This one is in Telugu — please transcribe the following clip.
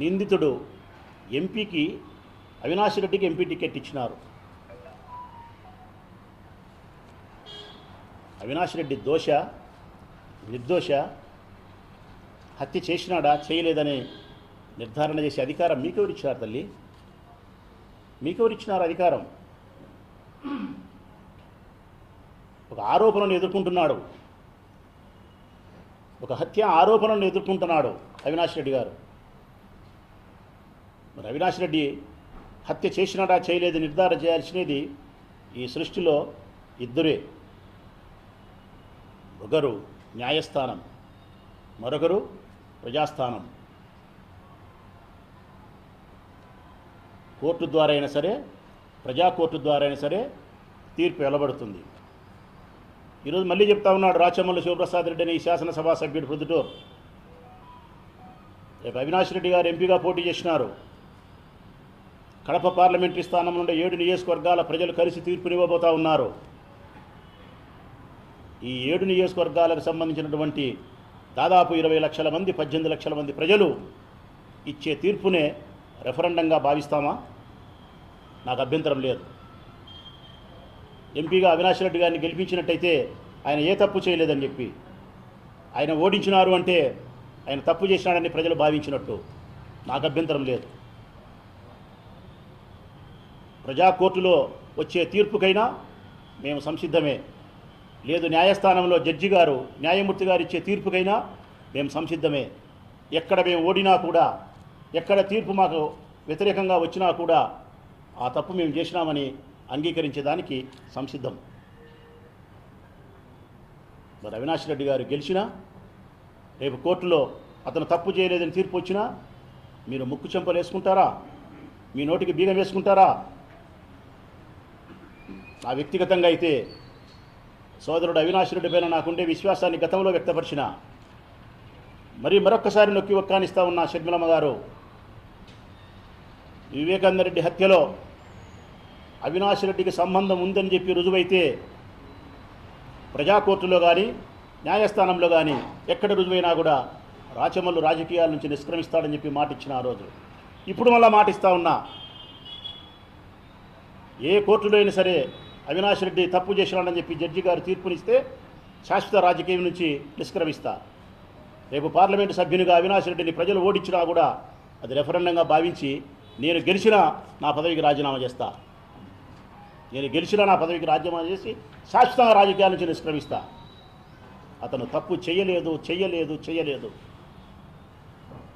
నిందితుడు ఎంపీకి అవినాష్ రెడ్డికి ఎంపీ టికెట్ ఇచ్చినారు. అవినాష్ రెడ్డి దోష నిర్దోష హత్య చేసినాడా చేయలేదని నిర్ధారణ చేసే అధికారం మీకెవరు ఇచ్చినారు తల్లి? మీకెవరు ఇచ్చినారు అధికారం? ఒక ఆరోపణను ఎదుర్కొంటున్నాడు. ఒక హత్య ఆరోపణను ఎదుర్కొంటున్నాడు అవినాష్ రెడ్డి గారు. మరి అవినాష్ రెడ్డి హత్య చేసినాడా చేయలేదు నిర్ధారణ చేయాల్సినది ఈ సృష్టిలో ఇద్దరే. ఒకరు న్యాయస్థానం మరొకరు ప్రజాస్థానం. కోర్టు ద్వారా అయినా సరే ప్రజా కోర్టు ద్వారా అయినా సరే తీర్పు వెలబడుతుంది ఈరోజు మళ్ళీ చెప్తా ఉన్నాడు రాచమల్లి శివప్రసాద్ రెడ్డి అనే ఈ శాసనసభా సభ్యుడు ప్రొద్దుటూరు రేపు అవినాష్ రెడ్డి గారు ఎంపీగా పోటీ చేసినారు. కడప పార్లమెంటరీ స్థానం నుండి ఏడు నియోజకవర్గాల ప్రజలు కలిసి తీర్పునివ్వబోతా ఉన్నారు. ఈ ఏడు నియోజకవర్గాలకు సంబంధించినటువంటి దాదాపు ఇరవై లక్షల మంది పద్దెనిమిది లక్షల మంది ప్రజలు ఇచ్చే తీర్పునే రెఫరెండంగా భావిస్తామా? నాకు అభ్యంతరం లేదు. ఎంపీగా అవినాష్ రెడ్డి గారిని గెలిపించినట్టయితే ఆయన ఏ తప్పు చేయలేదని చెప్పి ఆయన ఓడించినారు అంటే ఆయన తప్పు చేసినాడని ప్రజలు భావించినట్టు. నాకు అభ్యంతరం లేదు. ప్రజా కోర్టులో వచ్చే తీర్పుకైనా మేము సంసిద్ధమే. లేదు న్యాయస్థానంలో జడ్జి గారు న్యాయమూర్తి గారు ఇచ్చే తీర్పుకైనా మేము సంసిద్ధమే. ఎక్కడ మేము ఓడినా కూడా ఎక్కడ తీర్పు మాకు వ్యతిరేకంగా వచ్చినా కూడా ఆ తప్పు మేము చేసినామని అంగీకరించేదానికి సంసిద్ధం. మరి అవినాష్ రెడ్డి గారు గెలిచినా రేపు కోర్టులో అతను తప్పు చేయలేదని తీర్పు వచ్చినా మీరు ముక్కు చెంపలు వేసుకుంటారా? మీ నోటికి బీగం వేసుకుంటారా? నా వ్యక్తిగతంగా అయితే సోదరుడు అవినాష్ రెడ్డి పైన నాకుండే విశ్వాసాన్ని గతంలో వ్యక్తపరిచిన మరి మరొక్కసారి నొక్కి ఒక్కానిస్తా ఉన్న షర్మిలమ్మ గారు వివేకానంద రెడ్డి హత్యలో అవినాష్ రెడ్డికి సంబంధం ఉందని చెప్పి రుజువైతే ప్రజా కోర్టులో కానీ న్యాయస్థానంలో కానీ ఎక్కడ రుజువైనా కూడా రాచమల్లు రాజకీయాల నుంచి నిష్క్రమిస్తాడని చెప్పి మాట ఇచ్చిన ఆ రోజు. ఇప్పుడు మళ్ళా మాటిస్తా ఉన్నా. ఏ కోర్టులో అయినా సరే అవినాష్ రెడ్డి తప్పు చేసినాడని చెప్పి జడ్జి గారు తీర్పునిస్తే శాశ్వత రాజకీయం నుంచి నిష్క్రమిస్తా. రేపు పార్లమెంటు సభ్యునిగా అవినాష్ రెడ్డిని ప్రజలు ఓడించినా కూడా అది రెఫరెండంగా భావించి నేను గెలిచినా నా పదవికి రాజీనామా చేస్తా. నేను గెలిచినా నా పదవికి రాజీనామా చేసి శాశ్వతంగా రాజకీయాల నుంచి నిష్క్రమిస్తా. అతను తప్పు చేయలేదు చెయ్యలేదు చెయ్యలేదు